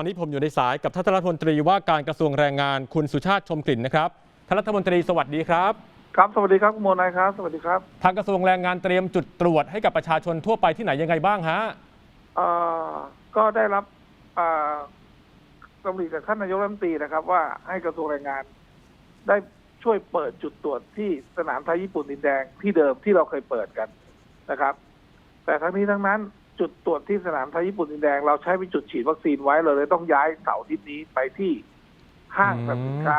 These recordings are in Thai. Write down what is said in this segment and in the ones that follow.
ตอนนี้ผมอยู่ในสายกับท่านรัฐมนตรีว่าการกระทรวงแรงงานคุณสุชาติชมกลิ่นนะครับท่านรัฐมนตรีสวัสดีครับ ครับสวัสดีครับคุณโมนายครับ สวัสดีครับทางกระทรวงแรงงานเตรียมจุดตรวจให้กับประชาชนทั่วไปที่ไหนยังไงบ้างฮะเอ่อก็ได้รับเอ่อตำหนิจากท่านนายกรัฐมนตรีนะครับ ว่าให้กระทรวงแรงงาน ได้ช่วยเปิดจุดตรวจที่สนามไทยญี่ปุ่นดินแดงที่เดิมที่เราเคยเปิดกันนะครับ แต่ทั้งนี้ทั้งนั้น จุดตรวจที่สนามไทยญี่ปุ่นดินแดง เราใช้เป็นจุดฉีดวัคซีนไว้เราเลยต้องย้ายเสาร์อาทิตย์นี้ไปที่ห้างสรรพสินค้า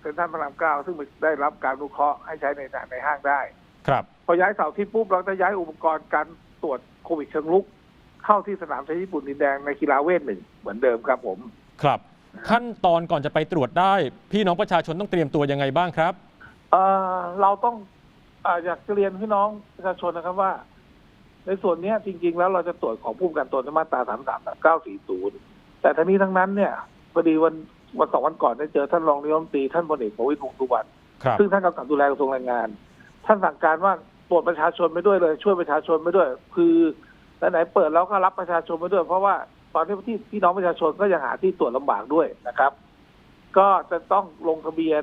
เซ็นทรัลพระรามเก้าซึ่งได้รับการอนุเคราะห์ให้ใช้ในในห้างได้ ครับ พอย้ายเสาร์อาที่ปุ๊บเราจะย้ายอุปกรณ์การตรวจโควิดเชิงลุก เข้าที่สนามชัยญี่ปุ่นดินแดงในกีฬาเวทหนึ่งเหมือนเดิมครับผม ครับ ขั้นตอนก่อนจะไปตรวจได้ พี่น้องประชาชนต้องเตรียมตัวยังไงบ้างครับเอ่อเราต้องอาอยากจะเรียนพี่น้องประชาชนนะครับว่า ในส่วนเนี้ยจริง ๆ แล้วเราจะตรวจของผู้ประกันตนในมาตราสามสามเก้าสี่ศูนย์แต่ทั้งนี้ทั้งนั้นเนี่ยพอดีวันวันสองวันก่อนได้เจอท่านรองนายกรัฐมนตรีท่านพลเอกประวิตรวงษ์สุวรรณครับซึ่งท่านกำกับดูแลกระทรวงแรงงาน ท่านสั่งการว่าตรวจประชาชนไปด้วยเลย ช่วยประชาชนไปด้วย คือไหนๆเปิดแล้วก็รับประชาชนไปด้วย เพราะว่าตอนนี้ที่พี่น้องประชาชนก็ยังหาที่ตรวจลำบากด้วยนะครับ ก็จะต้องลงทะเบียน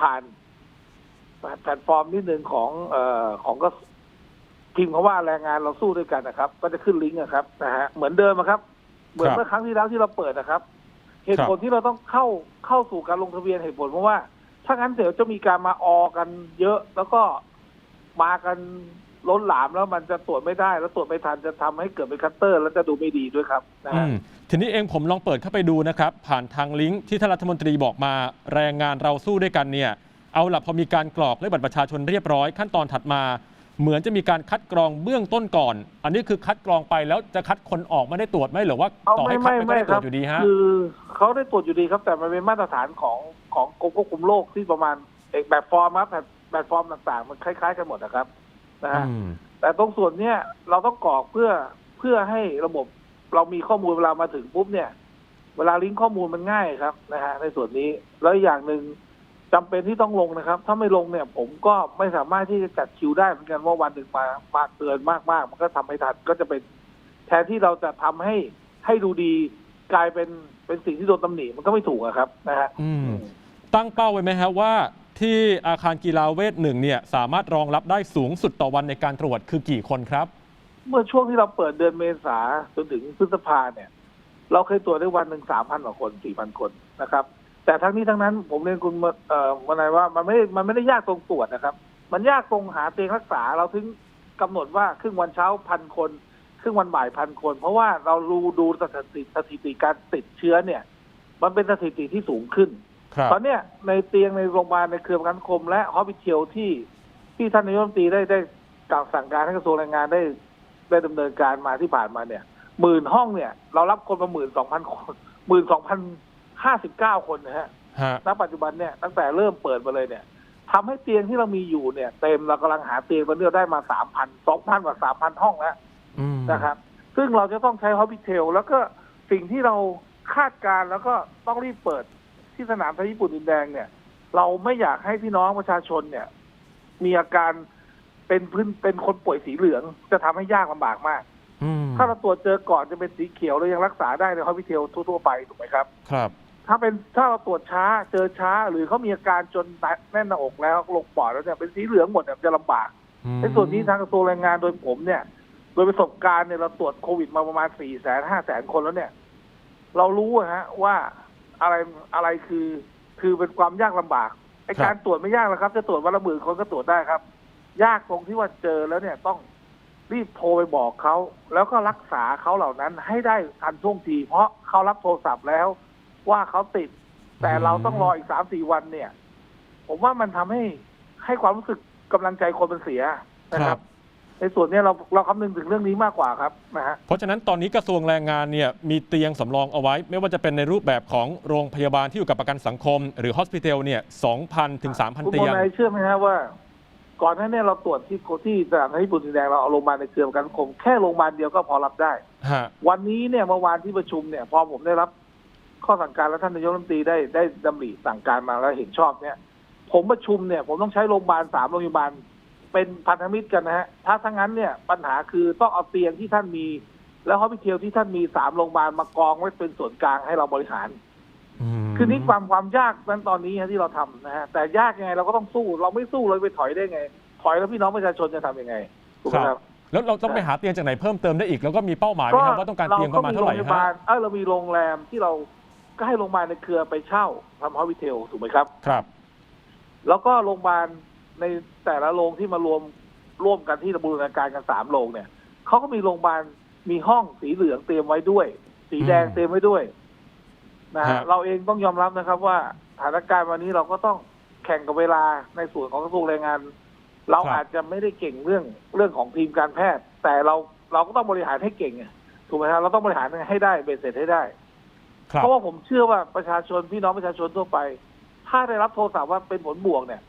ผ่านแพลตฟอร์มนิดหนึ่งของเอ่อของก็ พิมพ์คำว่าแรงงานเราสู้ด้วยกันนะครับ ก็จะขึ้นลิงก์นะครับนะฮะเหมือนเดิมอะครับ เหมือนเมื่อครั้งที่แล้วที่เราเปิดนะครับ เหตุผลที่เราต้องเข้าเข้าสู่การลงทะเบียนเหตุผลเพราะว่า ถ้างั้นเดี๋ยวจะมีการมาออกันเยอะแล้วก็มากันล้นหลามแล้วมันจะตรวจไม่ได้ แล้วตรวจไม่ทันจะทำให้เกิดเป็นคัตเตอร์ แล้วจะดูไม่ดีด้วยครับนะอืฮะมทีนี้เองผมลองเปิดเข้าไปดูนะครับ ผ่านทางลิงก์ที่ท่านรัฐมนตรีบอกมาแรงงานเราสู้ด้วยกันเนี่ย เอาล่ะพอมีการกรอกเลขบัตรประชาชนเรียบร้อยขั้นตอนถัดมา เหมือนจะมีการคัดกรองเบื้องต้นก่อน อันนี้คือคัดกรองไปแล้วจะคัดคนออกไม่ได้ตรวจไหมหรือว่าเอาต่อไม่ให้คัดไม่ไปก็ไม่ได้ตครวรัจบอยู่ดีฮะคือเขาได้ตรวจอยู่ดีครับ แต่มันเป็นมาตรฐานของของกรมควบคุมโรคที่ประมาณเอกแบบฟอร์มครับแบบแบบฟอร์มต่างๆ มันคล้าย ๆ กันหมดนะครับนะฮะอืมแต่ตรงส่วนเนี้ยเราต้องกรอกเพื่อเพื่อให้ระบบเรามีข้อมูลเวลามาถึงปุ๊บเนี่ย เวลาลิงก์ข้อมูลมันง่ายครับนะฮะในส่วนนี้แล้วอีกอย่างหนึ่ง จำเป็นที่ต้องลงนะครับ ถ้าไม่ลงเนี่ย ผมก็ไม่สามารถที่จะจัดคิวได้เหมือนกันว่าวันหนึ่งมามาเกินมากๆมันก็ทำไม่ทันก็จะเป็น แทนที่เราจะทำให้ให้ดูดีกลายเป็นเป็นสิ่งที่โดนตำหนิมันก็ไม่ถูกอะครับนะฮะตั้งเป้าไว้ไหมฮะว่าที่อาคารกีฬาเวทหนึ่งเนี่ย สามารถรองรับได้สูงสุดต่อวันในการตรวจคือกี่คนครับ เมื่อช่วงที่เราเปิดเดือนเมษาจนถึงพฤษภาเนี่ย เราเคยตรวจได้วันหนึ่งสามพันกว่าคนสี่พันคนนะครับ แต่ทั้งนี้ทั้งนั้น ผมเรียนคุณเอ่อวันไหนว่ามันไม่มันไม่ได้ยากตรงตรวจนะครับ มันยากตรงหาเตียงรักษาเราถึงกำหนดว่าครึ่งวันเช้าพันคน ครึ่งวันบ่ายพันคน เพราะว่าเราดูดูสถิติสถิติการติดเชื้อเนี่ย มันเป็นสถิติที่สูงขึ้นครับตอนเนี้ยในเตียงในโรงพยาบาลในเครือประกันสังคม และฮอสพิทอลที่ที่ท่านนายกรัฐมนตรีได้ได้กล่าวสั่งการให้กระทรวงแรงงานได้ได้ดำเนินการมาที่ผ่านมาเนี่ยหมื่นห้องเนี่ย เรารับคนมาหมื่นสองพันคนหมื่นสองพัน ห้าสิบเก้าคนนะฮะฮะณปัจจุบันเนี่ยตั้งแต่เริ่มเปิดมาเลยเนี่ยทำให้เตียงที่เรามีอยู่เนี่ย เต็มเรากำลังหาเตียงตอนนี้เราได้มาสามพันสองพันกว่าสามพันห้องแล้วอืมนะครับ ซึ่งเราจะต้องใช้ฮอสพิทอลแล้วก็สิ่งที่เราคาดการณ์แล้วก็ต้องรีบเปิดที่สนามไทยญี่ปุ่นดินแดงเนี่ย เราไม่อยากให้พี่น้องประชาชนเนี่ย มีอาการเป็นพื้นเป็นคนป่วยสีเหลือง จะทำให้ยากลำบากมาก อืมถ้าเราตรวจเจอก่อนจะเป็นสีเขียวเรายังรักษาได้ในฮอสพิทอลทั่วๆไปถูกไหมครับ ครับ ถ้าเป็นถ้าเราตรวจช้าเจอช้าหรือเขามีอาการจนแน่นหน้าอกแล้วลงปอดแล้วเนี่ยเป็นสีเหลืองหมดเนี่ยมันจะลำบากอืมในส่วนนี้ทางกระทรวงแรงงานโดยผมเนี่ย โดยประสบการณ์เนี่ยเราตรวจโควิดมาประมาณสี่แสนห้าแสนคนแล้วเนี่ย เรารู้อะฮะว่าอะไรอะไรคือคือเป็นความยากลำบากไอการตรวจไม่ยากหรอกครับ จะตรวจวันละหมื่นคนก็ตรวจได้ครับ ยากตรงที่ว่าเจอแล้วเนี่ยต้องรีบโทรไปบอกเขาแล้วก็รักษาเขาเหล่านั้นให้ได้ทันท่วงทีเพราะเขารับโทรศัพท์แล้ว ว่าเขาติด แต่เราต้องรออีกสามสี่วันเนี่ย ผมว่ามันทำให้ให้ความรู้สึกกำลังใจคนมันเสียนะคครัรับบในส่วนเนี้ยเราเราคำนึงถึงเรื่องนี้มากกว่าครับนะฮะเพราะฉะนั้นตอนนี้กระทรวงแรงงานเนี่ยมีเตียงสำรองเอาไว้ ไม่ว่าจะเป็นในรูปแบบของโรงพยาบาลที่อยู่กับประกันสังคม หรือฮอสพิทอลเนี่ย2,000ถึง3,000คุณเตีโมยงนายเชื่อไหมฮะว่า ก่อนหน้านี้เราตรวจที่ที่สถานที่ปุ่นสีแดงเราเอาโรงพยาบาลในเครือประกันสังคมแค่โรงพยาบาลเดียวก็พอรับได้ฮะวันนี้เนี่ยเมื่อวานที่ประชุมเนี่ยพอผมได้รับ ข้อสั่งการแล้วท่านนายกรัฐมนตรีได้ได้ดำริสั่งการมาแล้วเห็นชอบเนี่ย ผมประชุมเนี่ย ผมต้องใช้โรงพยาบาลสามโรงพยาบาลเป็นพันธมิตรกันนะฮะถ้าทั้งนั้นเนี่ยปัญหาคือต้องเอาเตียงที่ท่านมี แล้วฮอสพิเทลที่ท่านมีสามโรงพยาบาลมากองไว้เป็นส่วนกลางให้เราบริหารมคือนี่ความความยากนั้นตอนนี้ฮะที่เราทำนะฮะแต่ยากยังไงเราก็ต้องสู้ เราไม่สู้เราไปถอยได้ไง ถอยแล้วพี่น้องประชาชนจะทำยังไงถูกไหมคครัรับบแล้วเราต้องไปหาเตียงจากไหนเพิ่มเติมได้อีก แล้วก็มีเป้าหมายไหมครับว่าต้องการเตียงประมาณเท่าไหร่โรงพยาบาฮะลเออเรามีโรงแรมที่เรา ก็ให้โรงพยาบาลในเครือไปเช่าทำฮอสพิเทลถูกไหมครับ ครับ แล้วก็โรงพยาบาลในแต่ละโรงที่มารวมร่วมกันที่บูรณาการกันสามโรงเนี่ยเขาก็มีโรงพยาบาลมีห้องสีเหลืองเตรียมไว้ด้วย สีแดงอืมเตรียมไว้ด้วยนะครัฮะบเราเองต้องยอมรับนะครับ ว่าสถานการณ์วันนี้เราก็ต้องแข่งกับเวลาในส่วนของกระทรวงแรงงาน เราอาจจะไม่ได้เก่งเรื่องเรื่องของทีมการแพทย์ แต่เราเราก็ต้องบริหารให้เก่งไงถูกไหมครับเราต้องบริหารให้ได้เบสเสร็จให้ได้ครับ เพราะว่าผมเชื่อว่าประชาชนพี่น้องประชาชนทั่วไป ถ้าได้รับโทรศัพท์ว่าเป็นผลบวกเนี่ย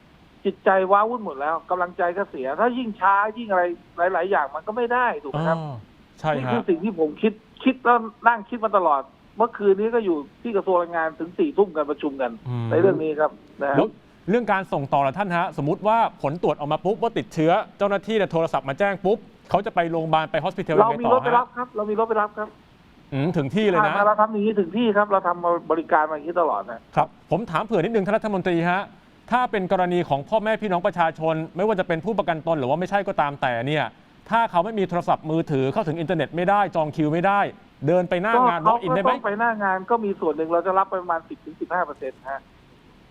จิตใจว้าวุ่นหมดแล้วกำลังใจก็เสีย ถ้ายิ่งช้ายิ่งอะไรหลาย ๆ อย่างมันก็ไม่ได้ถูกไหมครับอ๋อใช่นี่ฮะคือสิ่งที่ผมคิดคิดแล้วนั่งคิดมาตลอด เมื่อคืนนี้ก็อยู่ที่กระทรวงแรงงานถึงสี่ทุ่มกันประชุมกันอืมในเรื่องนี้ครับนะฮะแล้วเรื่องการส่งต่อละท่านฮะ สมมติว่าผลตรวจออกมาปุ๊บว่าติดเชื้อเจ้าหน้าที่เนี่ยโทรศัพท์มาแจ้งปุ๊บเขาจะไปโรงพยาบาลไปฮอสพิทอลยัเรางไงมีต่รอถไปรัฮะบครับ เรามีรถไปรับครับ อืมถึงที่เลยนะอ่าเราทำอย่างนี้ถึงที่ครับ เราทำมาบริการมาอย่างนี้ตลอดนะครับ ผมถามเผื่อนิดนึงท่านรัฐมนตรีฮะ ถ้าเป็นกรณีของพ่อแม่พี่น้องประชาชน ไม่ว่าจะเป็นผู้ประกันตนหรือว่าไม่ใช่ก็ตามแต่เนี่ย ถ้าเขาไม่มีโทรศัพท์มือถือเข้าถึงอินเทอร์เน็ตไม่ได้จองคิวไม่ได้ เดินไปหน้างานก็วอล์กอินได้ไหมต้องไปหน้างานก็มีส่วนหนึ่งเราจะรับประมาณสิบถึงสิบห้าเปอร์เซ็นต์ฮะ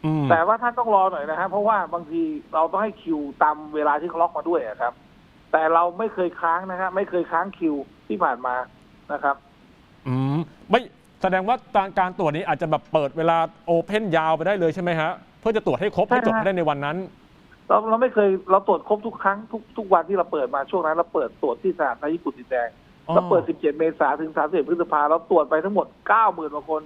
อืมแต่ว่าท่านต้องรอหน่อยนะฮะเพราะว่าบางทีเราต้องให้คิวตามเวลาที่เขาล็อกมาด้วยอะครับ แต่เราไม่เคยค้างนะฮะไม่เคยค้างคิวที่ผ่านมานะครับ อืมไม่แสดงว่าการการตรวจนี้อาจจะแบบเปิดเวลาโอเพนยาวไปได้เลยใช่ไหมฮะ เพื่อจะตรวจให้ครบใช่ให้จบฮะได้ในวันนั้น เราเราไม่เคยเราตรวจครบทุกครั้งทุกทุกวันที่เราเปิดมาช่วงนั้นเราเปิดตรวจที่สถานญี่ปุ่นดินแดงอ๋อ เราเปิด 17 เมษายนถึง 31 พฤษภาเราตรวจไปทั้งหมด 90,000กว่าคน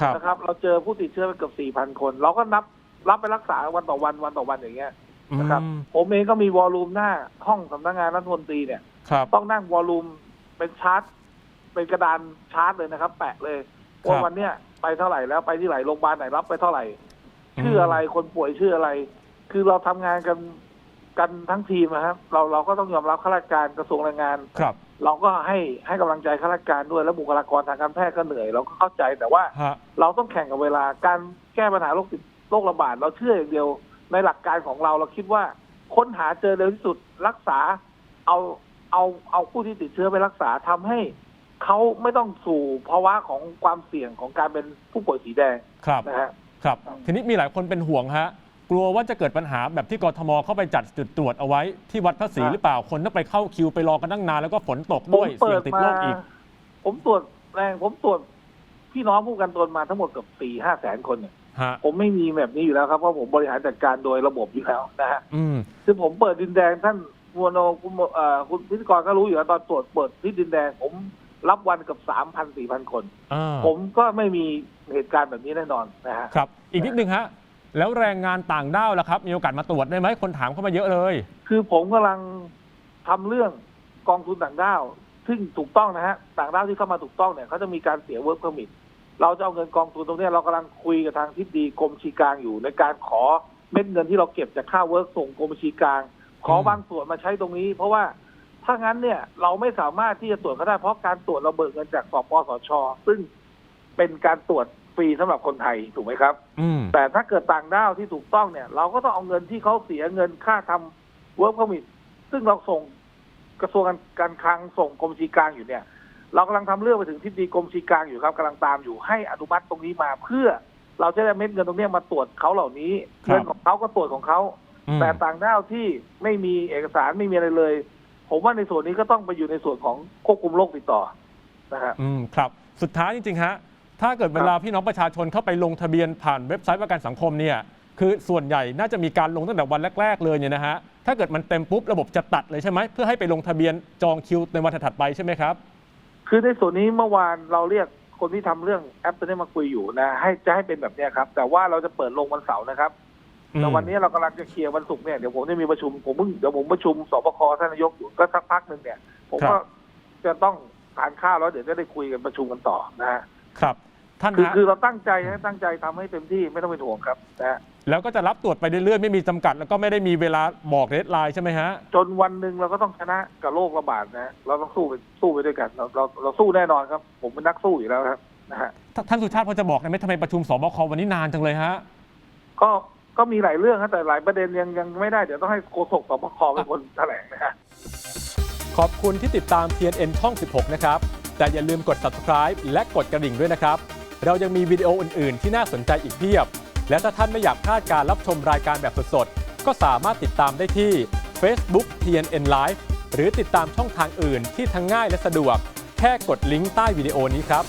ครับ นะครับ เราเจอผู้ติดเชื้อไปเกือบ 4,000 คน เราก็นับรับไปรักษาวันต่อวันวันต่อวันอย่างเงี้ยนะครับ อืมผมเองก็มีวอลลุ่มหน้าห้องสำนักงานรัฐมนตรีเนี่ย ครับ ต้องนั่งวอลลุ่มเป็นชาร์ต เป็นกระดานชาร์ตเลยนะครับ แปะเลยว่าวันเนี้ยไปเท่าไหร่แล้วไปที่ไหนโรงพยาบาลไหนรับไปเท่าไหร่ ชื่ออะไรคนป่วยชื่ออะไร คือเราทำงานกันกันทั้งทีมนะครับ เราเราก็ต้องยอมรับข้าราชการกระทรวงแรงงาน ครับเราก็ให้ให้กำลังใจข้าราชการด้วยแล้วบุคลากรทางการแพทย์ก็เหนื่อยเราก็เข้าใจแต่ว่า ฮะเราต้องแข่งกับเวลาการแก้ปัญหาโรคติดโรคระบาดเราเชื่ออย่างเดียว ในหลักการของเราเราคิดว่าค้นหาเจอเร็วที่สุดรักษา เอาเอาเอาผู้ที่ติดเชื้อไปรักษาทำให้ เขาไม่ต้องสู่ภาวะของความเสี่ยงของการเป็นผู้ป่วยสีแดงครับนะฮะ ครับ ทีนี้มีหลายคนเป็นห่วงฮะ กลัวว่าจะเกิดปัญหาแบบที่กทมเข้าไปจัดจุดตรวจเอาไว้ที่วัดพระศรีครับ หรือเปล่าคนต้องไปเข้าคิวไปรอกันตั้งนานแล้วก็ฝนตกด้วยผมเสี่ยงติดโรคอีก ผมตรวจแรงผมตรวจพี่น้องผู้ประกันตนมาทั้งหมดเกือบสี่ห้าแสนคนเนี่ยฮะ ผมไม่มีแบบนี้อยู่แล้วครับเพราะผมบริหารจัดการโดยระบบอยู่แล้วนะฮะอืม คือผมเปิดดินแดงท่านวัวโนคุณเอ่อคุณพิธีกรก็รู้อยู่แล้วตอนตรวจเปิดที่ดินแดง ผม รับวันเกับสามพันสี่พันคน อ่าผมก็ไม่มีเหตุการณ์แบบนี้แน่นอนนะฮะ ครับ อีกนิดนึงฮะ แล้วแรงงานต่างด้าวล่ะครับ มีโอกาสมาตรวจได้ไหมคนถามเข้ามาเยอะเลย คือผมกำลังทำเรื่องกองทุนต่างด้าว ซึ่งถูกต้องนะฮะ ต่างด้าวที่เข้ามาถูกต้องเนี่ยเขาจะมีการเสียเวิร์กเพอร์มิทเราจะเอาเงินกองทุนตรงเนี้ยเรากำลังคุยกับทางทิศดีกรมบัญชีกลางอยู่ในการขอเม็ดเงินที่เราเก็บจากค่าเวิร์กส่งกรมบัญชีกลาง ขอบางส่วนมาใช้ตรงนี้ เพราะว่า ถ้างั้นเนี่ยเราไม่สามารถที่จะตรวจเขาได้เพราะการตรวจเราเบิกเงินจากสปสช ซึ่งเป็นการตรวจฟรีสำหรับคนไทยถูกไหมครับอืมแต่ถ้าเกิดต่างด้าวที่ถูกต้องเนี่ย เราก็ต้องเอาเงินที่เขาเสียเงินค่าทำ work permit ซึ่งเราส่งกระทรวงการการคลังส่งกรมบัญชีกลางอยู่เนี่ย เรากำลังทำเรื่องไปถึงทิศดีกรมบัญชีกลางอยู่ครับกำลังตามอยู่ให้อนุมัติตรงนี้มาเพื่อเราจะได้เม็ดเงินตรงเนี้ยมาตรวจเขาเหล่านี้ครับเงินของเขาก็ตรวจของเขาอืมแต่ต่างด้าวที่ไม่มีเอกสารไม่มีอะไรเลย ผมว่าในส่วนนี้ก็ต้องไปอยู่ในส่วนของควบคุมโรคติดต่อนะฮะอืมครับ สุดท้ายจริงๆฮะถ้าเกิดเวลาพี่น้องประชาชนเข้าไปลงทะเบียนผ่านเว็บไซต์ประกันสังคมเนี่ยคือส่วนใหญ่น่าจะมีการลงตั้งแต่วันแรก ๆ เลยเนี่ยนะฮะถ้าเกิดมันเต็มปุ๊บระบบจะตัดเลยใช่ไหมเพื่อให้ไปลงทะเบียนจองคิวในวันถัดๆไปใช่ไหมครับ คือในส่วนนี้เมื่อวานเราเรียกคนที่ทำเรื่องแอปตัวนี้มาคุยอยู่นะให้จะให้เป็นแบบเนี้ยครับ แต่ว่าเราจะเปิดลงวันเสาร์นะครับ แต่วันนี้เรากำลังจะเคลียร์วันศุกร์เนี่ยเดี๋ยวผมจะมีประชุมผมเพิ่งเดี๋ยวผมประชุมสบคท่านนายกอยู่ก็สักพักหนึ่งเนี่ยผมครัก็บจะต้องทานข้าวแล้วเดี๋ยวจะได้คุยกันประชุมกันต่อนะฮะครับ ท่านคือฮะคือเราตั้งใจนะตั้งใจทำให้เต็มที่ไม่ต้องเป็นห่วงครับนะฮะแล้วก็จะรับตรวจไปเรื่อยๆไม่มีจำกัด แล้วก็ไม่ได้มีเวลาบอกเรดไลน์ใช่ไหมฮะ จนวันหนึ่งเราก็ต้องชนะกับโรคระบาดนะฮะเราต้องสู้ไปสู้ไปด้วยกันเราเราเราสู้แน่นอนครับ ผมเป็นนักสู้อยู่แล้วครับนะฮะท่ท่านสุชาติพอจะบอกได้ไหมทำไมประชุมสบควันนี้นานจังเลยฮะ ก็ ก็มีหลายเรื่องครับแต่หลายประเด็นยังยังไม่ได้เดี๋ยวต้องให้โฆษกสบคเป็นคนแถลงนะฮะขอบคุณที่ติดตาม TNN ช่อง 16 นะครับ แต่อย่าลืมกด subscribe และกดกระดิ่งด้วยนะครับ เรายังมีวิดีโออื่น ๆ ที่น่าสนใจอีกเพียบ และถ้าท่านไม่อยากพลาดการรับชมรายการแบบสด ๆ ก็สามารถติดตามได้ที่ Facebook TNN Live หรือติดตามช่องทางอื่นที่ทั้งง่ายและสะดวก แค่กดลิงก์ใต้วิดีโอนี้ครับ